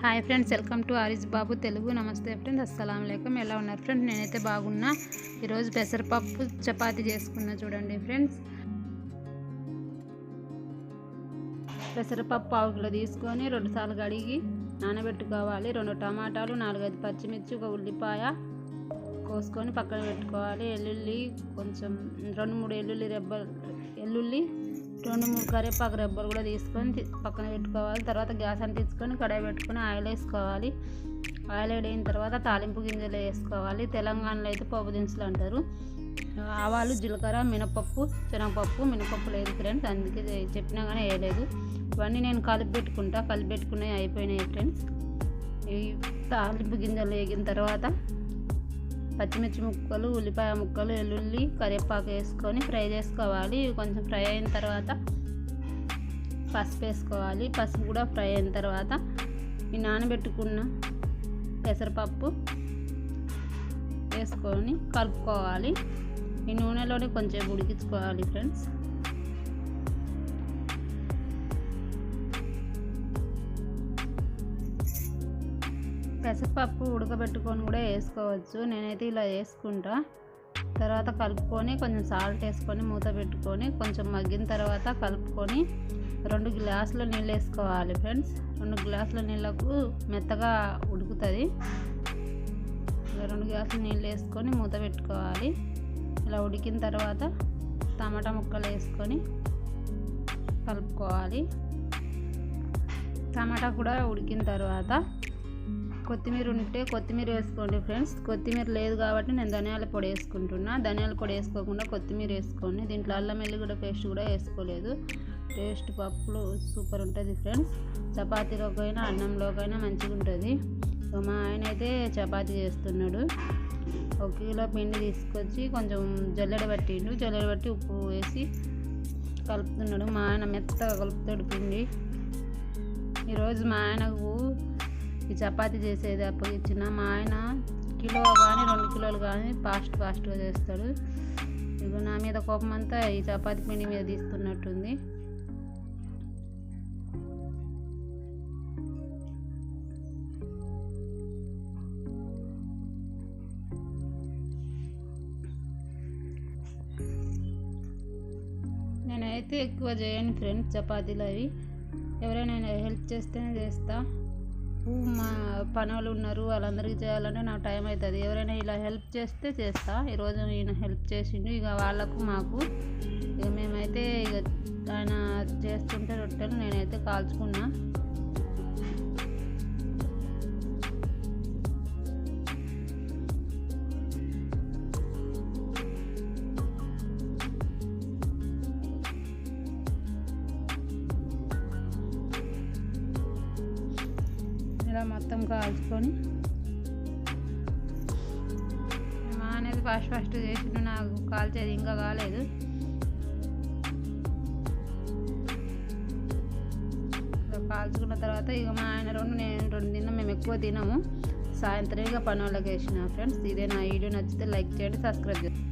Hi friends welcome to Ariz Babu Telugu. నమస్తే friends అస్సలం లేకం ఎలా ఉన్నారు ఫ్రెండ్స్? నేనైతే బాగున్నా. ఈరోజు పెసరపప్పు చపాతీ చేసుకున్నా చూడండి ఫ్రెండ్స్. పెసరపప్పు పావు కిలో తీసుకొని రెండుసార్లు కడిగి నానబెట్టుకోవాలి. రెండు టమాటాలు నాలుగైదు పచ్చిమిర్చి ఒక ఉల్లిపాయ కోసుకొని పక్కన పెట్టుకోవాలి. వెల్లుల్లి కొంచెం రెండు మూడు వెల్లుల్లి రెబ్బలు ఎల్లుల్లి రెండు మూడు కరివేపాకు రెబ్బలు కూడా తీసుకొని పక్కన పెట్టుకోవాలి. తర్వాత గ్యాస్ అంటించుకొని కడాయి పెట్టుకొని ఆయిల్ వేసుకోవాలి. ఆయిల్ అయిన తర్వాత తాలింపు గింజలు వేసుకోవాలి. తెలంగాణలో అయితే పప్పు దినుసులు అంటారు. ఆవాలు జీలకర్ర మినపప్పు శనగపప్పు మినపప్పు లేదు ఫ్రెండ్స్ అందుకే చెప్పినా కానీ వేయలేదు. ఇవన్నీ నేను కలిపి పెట్టుకుంటా. కలిపి పెట్టుకునే అయిపోయినాయి ఫ్రెండ్స్ ఈ తాలింపు గింజలు వేగిన తర్వాత పచ్చిమిర్చి ముక్కలు ఉల్లిపాయ ముక్కలు వెల్లుల్లి కరివేపాకు వేసుకొని ఫ్రై చేసుకోవాలి. ఇవి కొంచెం ఫ్రై అయిన తర్వాత పసుపు వేసుకోవాలి. పసుపు కూడా ఫ్రై అయిన తర్వాత ఈ నానబెట్టుకున్న పెసరపప్పు వేసుకొని కలుపుకోవాలి. ఈ నూనెలోనే కొంచెం ఉడికించుకోవాలి ఫ్రెండ్స్. పెసరపప్పు ఉడకబెట్టుకొని కూడా వేసుకోవచ్చు. నేనైతే ఇలా వేసుకుంటా. తర్వాత కలుపుకొని కొంచెం సాల్ట్ వేసుకొని మూత పెట్టుకొని కొంచెం మగ్గిన తర్వాత కలుపుకొని రెండు గ్లాసుల నీళ్ళు వేసుకోవాలి ఫ్రెండ్స్. రెండు గ్లాసుల నీళ్ళకు మెత్తగా ఉడుకుతుంది. రెండు గ్లాసుల నీళ్ళు వేసుకొని మూత పెట్టుకోవాలి. ఇలా ఉడికిన తర్వాత టమాటా ముక్కలు వేసుకొని కలుపుకోవాలి. టమాటా కూడా ఉడికిన తర్వాత కొత్తిమీర ఉంటే కొత్తిమీర వేసుకోండి ఫ్రెండ్స్. కొత్తిమీర లేదు కాబట్టి నేను ధనియాల పొడి వేసుకుంటున్నా. ధనియాల పొడి వేసుకోకుండా కొత్తిమీర వేసుకోండి. దీంట్లో అల్లం ఎల్లిగడ్డ పేస్ట్ కూడా వేసుకోలేదు. టేస్ట్ పప్పులు సూపర్ ఉంటుంది ఫ్రెండ్స్. చపాతీలోకైనా అన్నంలోకైనా మంచిగా ఉంటుంది. సో మా ఆయన అయితే చపాతీ చేస్తున్నాడు. ఒక కిలో పిండి తీసుకొచ్చి కొంచెం జల్లెడ పట్టిండు. జల్లెడ పట్టి ఉప్పు వేసి కలుపుతున్నాడు. మా ఆయన మెత్తగా కలుపుతాడు పిండి. ఈరోజు మా ఆయనకు ఈ చపాతీ చేసేది ఇచ్చిన మా ఆయన కిలో కానీ రెండు కిలోలు కానీ ఫాస్ట్ ఫాస్ట్గా చేస్తాడు. ఇప్పుడు నా మీద కోపం అంతా ఈ చపాతీ పిండి మీద తీస్తున్నట్టుంది. నేనైతే ఎక్కువ చేయను ఫ్రెండ్స్ చపాతీలు అవి. ఎవరైనా హెల్ప్ చేస్తేనే చేస్తా. నాకు మా పనులు ఉన్నారు వాళ్ళందరికీ చేయాలంటే నాకు టైం అవుతుంది ఎవరైనా ఇలా హెల్ప్ చేస్తే చేస్తా. ఈరోజు ఈయన హెల్ప్ చేసిండు ఇక వాళ్ళకు మాకు. ఇక మేమైతే ఇక ఆయన చేస్తుంటే రొట్టెలు నేనైతే కాల్చుకున్నా. ఇలా మొత్తం కాల్చుకొని. మా అనేది ఫాస్ట్ ఫాస్ట్ చేసిండు నాకు కాల్చేది ఇంకా కాలేదు. కాల్చుకున్న తర్వాత ఇక మా ఆయన రెండు నేను రెండు తిన్నాం మేము ఎక్కువ తినము. సాయంత్రం ఇక పని వాళ్ళకి వేసిన ఫ్రెండ్స్. ఇదే నా వీడియో నచ్చితే లైక్ చేయండి సబ్స్క్రైబ్ చేయండి.